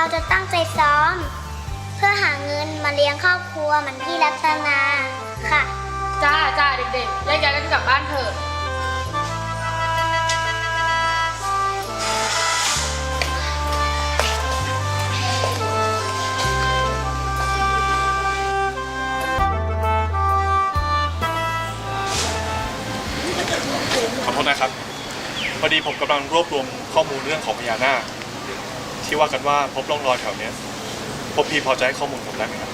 เราจะตั้งใจซ้อม เพื่อหาเงินมาเลี้ยงครอบครัวเหมือนพี่รัตนาค่ะ จ้าจ้าเด็กๆแยกย้ายกันกลับบ้านเถอะ ขอโทษนะครับ พอดีผมกำลังรวบรวมข้อมูลเรื่องของพญานาค ที่ว่ากันว่าพบร่องรอยแถวเนี้ยพวกพี่พอจะให้ข้อมูลผมได้ไหมครับ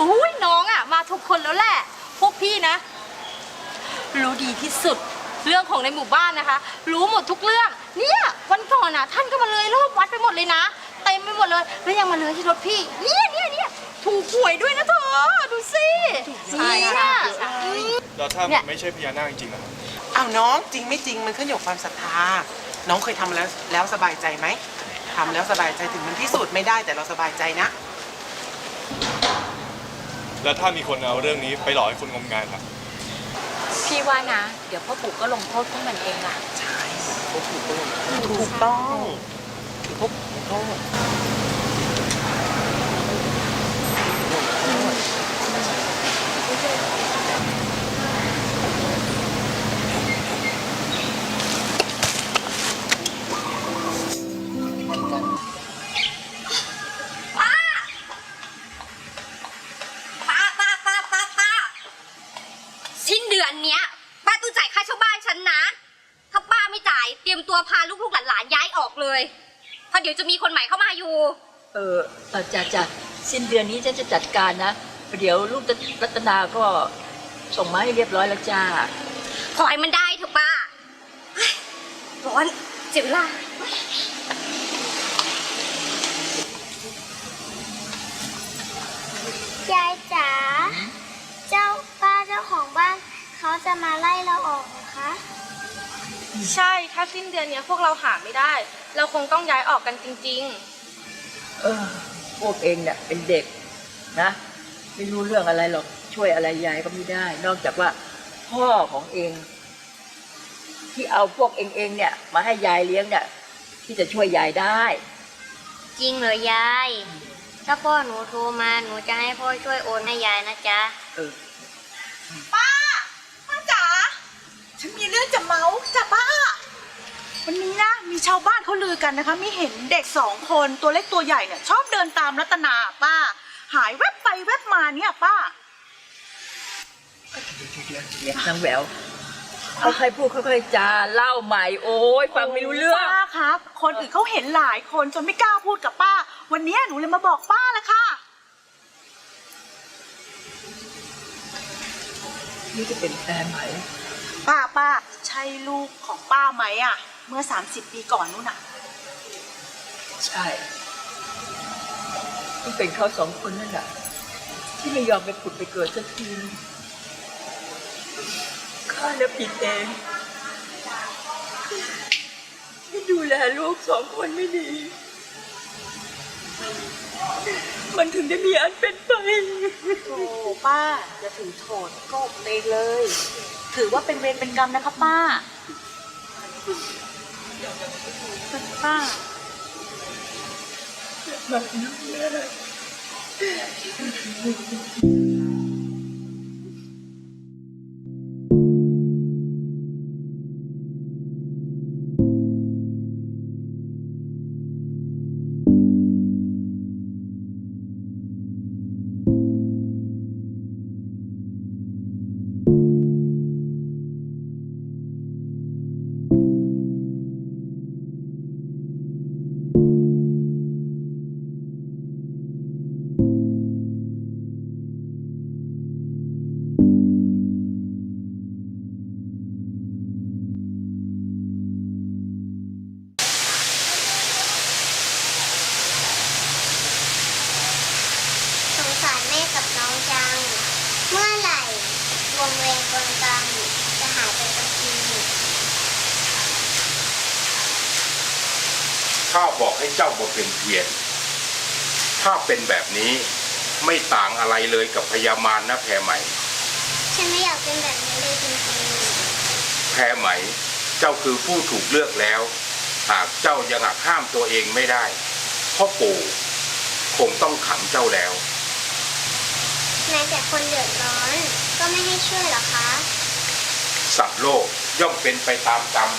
อุ้ยน้องอะ มาถูกคนแล้วแหละ พวกพี่นะ รู้ดีที่สุดเรื่องของในหมู่บ้านนะคะ รู้หมดทุกเรื่อง เนี่ยวันก่อนอะ ท่านก็มาเลยรอบวัดไปหมดเลยนะเต็มไปหมดเลยแล้วยังมาเลยที่รถพี่ เนี่ยเนี่ยเนี่ยถูกหวยด้วยนะเธอดูสิเนี่ยอืมแล้วถ้าเนี่ยไม่ใช่พญานาคจริงๆนะครับอ้าวน้องจริงไม่จริงมันขึ้นอยู่กับความศรัทธา น้องเคยทำแล้วแล้วสบายใจไหม ทำแล้วสบายใจถึงมันพิสูจน์ไม่ได้แต่เราสบายใจนะ แล้วถ้ามีคนเอาเรื่องนี้ไปหลอกให้คนงมงายครับพี่ว่านะ เดี๋ยวพ่อปู่ก็ลงโทษพวกมันเองอะ ใช่พวกถูกต้องถูกต้องคือพวกถูกต้อง เลยเพราะเดี๋ยวจะมีคนใหม่เข้ามาอยู่ เออเออจ้ะจ้ะสิ้นเดือนนี้ฉันจะจัดการนะ เดี๋ยวลูกรัตนาก็ส่งมาให้เรียบร้อยแล้วจ้า ขอให้มันได้เถอะป้าเฮ้ยร้อนเจ็บเวลายายจ๋า เจ้าป้าเจ้าของบ้าน เขาจะมาไล่เราออกเหรอคะ ใช่ ถ้าสิ้นเดือนเนี้ยพวกเราหาไม่ได้ เราคงต้องย้ายออกกันจริง เออ พวกเองเนี่ยเป็นเด็กนะ ไม่รู้เรื่องอะไรหรอก ช่วยอะไรยายก็ไม่ได้ นอกจากว่าพ่อของเอง ที่เอาพวกเองเองเนี่ย มาให้ยายเลี้ยงเนี่ยที่จะช่วยยายได้ จริงเหรอยาย ถ้าพ่อหนูโทรมาหนูจะให้พ่อช่วยโอนให้ยายนะจ๊ะ เออ ป้าจ๋า ฉันมีเรื่องจะเมาส์จ้ะป้า วันนี้นะมีชาวบ้านเขาลือกันนะคะมีเห็นเด็กสองคนตัวเล็กตัวใหญ่เนี่ยชอบเดินตามรัตนาป้า หายแวบไปแวบมาเนี่ยป้าเนี่ยนางแหววค่อยๆพูดค่อยๆจาเล่าใหม่โอ้ยฟังไม่รู้เรื่องป้าครับคนอื่นเขาเห็นหลายคนจนไม่กล้าพูดกับป้า วันนี้หนูเลยมาบอกป้าละค่ะนี่จะเป็นแฟนไหมป้าป้าใช่ลูกของป้าไหมอะ เมื่อ 30 ปีก่อนนู้นน่ะ ใช่ต้องเป็นเขาสองคนนั่นแหละที่ไม่ยอมไปผุดไปเกิดสักทีข้าเนี่ยผิดเองที่ดูแลลูกสองคนไม่ดี มันถึงได้มีอันเป็นไปโอ้ป้าอย่าถือโทษโกบเองเลย ถือว่าเป็นเวรเป็นกรรมนะคะป้า ป้าส วงเวรกลกรรมจะหายไปสักทีข้าบอกให้เจ้าบทเป็นเพียรถ้าเป็นแบบนี้ไม่ต่างอะไรเลยกับพญามารนะแพรไหมฉันไม่อยากเป็นแบบนี้เลยจริงแพรไหมเจ้าคือผู้ถูกเลือกแล้ว หากเจ้ายังหักห้ามตัวเองไม่ได้พ่อปู่คงต้องขังเจ้าแล้ว ม้แต่คนเดือดร้อน ก็ไม่ให้ช่วยหรอคะ สัตว์โลกย่อมเป็นไปตามกรรม